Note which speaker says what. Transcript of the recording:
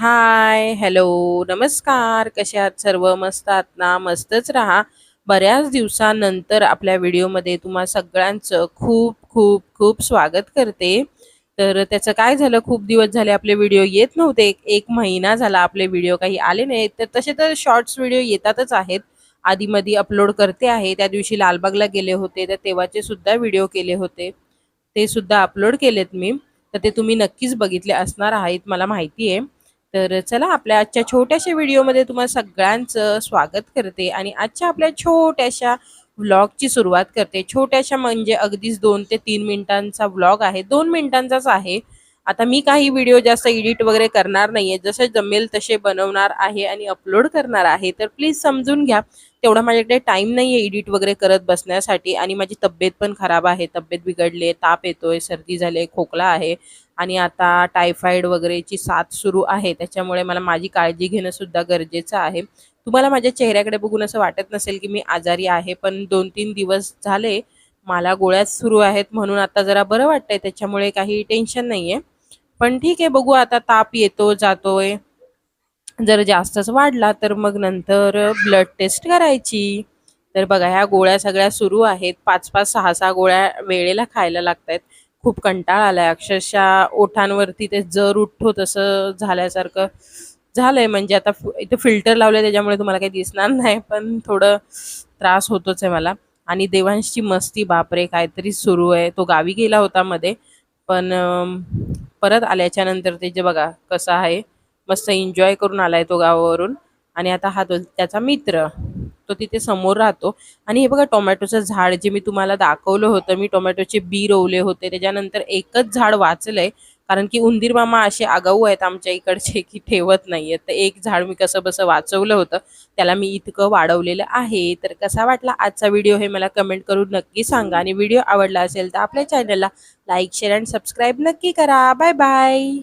Speaker 1: हाय, hello, नमस्कार. कसे आहात सर्व? मस्त आहात ना? मस्तच राहा. बऱ्याच दिवसानंतर आपल्या व्हिडिओमध्ये तुम्हा सगळ्यांचं खूप, खूप, खूप स्वागत करते. तर त्याचं काय झालं, खूप दिवस झाले आपले व्हिडिओ येत नव्हते. एक महिना झाला आपले व्हिडिओ काही आले नाहीत. तर तसे तर शॉर्ट्स व्हिडिओ येतातच आहेत. आधी-मधी अपलोड करते आहे. त्या दिवशी लालबागला गेले होते, तर तेव्हाचे सुद्धा व्हिडिओ केले होते. ते सुद्धा अपलोड केलेत मी. तर ते तुम्ही नक्कीच बघितले असणार आहेत, मला माहिती आहे. तर चला आपल्या आजच्या छोट्याशा व्हिडिओमध्ये तुम्हाला सगळ्यांचं स्वागत करते आणि आजच्या आपल्या छोट्याशा व्लॉगची सुरुवात करते. छोट्याशा म्हणजे अगदीच दोन ते तीन मिनिटांचा व्लॉग आहे. दोन मिनिटांचाच आहे. आता मी काही व्हिडिओ जास्त एडिट वगैरे करणार नाहीये. जसे जमेल तसे बनवणार आहे आणि अपलोड करणार आहे. तर प्लीज समजून घ्या. तेवढा माझ्याकडे टाईम नाहीये एडिट वगैरे करत बसण्यासाठी आणि माझी तब्येत पण खराब आहे. तब्येत बिघडली आहे, ताप येतोय, सर्दी झाली खोकला आहे आणि आता टायफॉईड वगैरेची साथ सुरू आहे. त्याच्यामुळे मला माझी काळजी घेणं सुद्धा गरजेचं आहे. तुम्हाला माझ्या चेहऱ्याकडे बघून असं वाटत नसेल, की मी आजारी आहे, पण 2-3 दिवस झाले मला गोळ्या सुरू आहेत म्हणून आता जरा बरं वाटतंय. त्याच्यामुळे काही टेन्शन नाहीये. पण ठीक आहे, बघू आता ताप येतो, जातोय. जर जास्तच वाढला तर मग नंतर ब्लड टेस्ट करायची. तर बघा ह्या गोळ्या सगळ्या सुरू आहेत. 5-5, 6-6 गोळ्या वेळेला खायला लागतायत. खूप कंटाळा आलाय अक्षरशः ओठांवरती ते जर उठतो तसं झाल्यासारखं झालंय. म्हणजे आता इथे फिल्टर लावलंय त्याच्यामुळे तुम्हाला काही दिसणार नाही, पण थोडं त्रास होतोच आहे मला. आणि देवांशची मस्ती बापरे! काहीतरी सुरू आहे. तो गावी गेला होता मध्ये, पण परत आल्याच्यानंतर ते जे बघा कसं आहे. मस्त एन्जॉय करून आलाय तो गावावरून आणि आता हा तो त्याचा मित्र. तो तिथे समोर राहतो आणि हे बघा टोमॅटोचं झाड जे मी तुम्हाला दाखवलं होतं. मी टोमॅटोचे बी रोवले होते. त्याच्यानंतर एकच झाड वाचलंय. कारण की उंदीर मामा असे आगाऊ आहेत आमच्या इकडचे, की ठेवत नाहीयेत. तर एक झाड मी कसं बसं वाचवलं होतं. त्याला मी इतकं वाढवलेलं आहे. तर कसा वाटला आजचा व्हिडिओ हे मला कमेंट करून नक्की सांगा आणि व्हिडिओ आवडला असेल तर आपल्या चॅनलला लाईक, शेअर अँड सबस्क्राईब नक्की करा. Bye bye.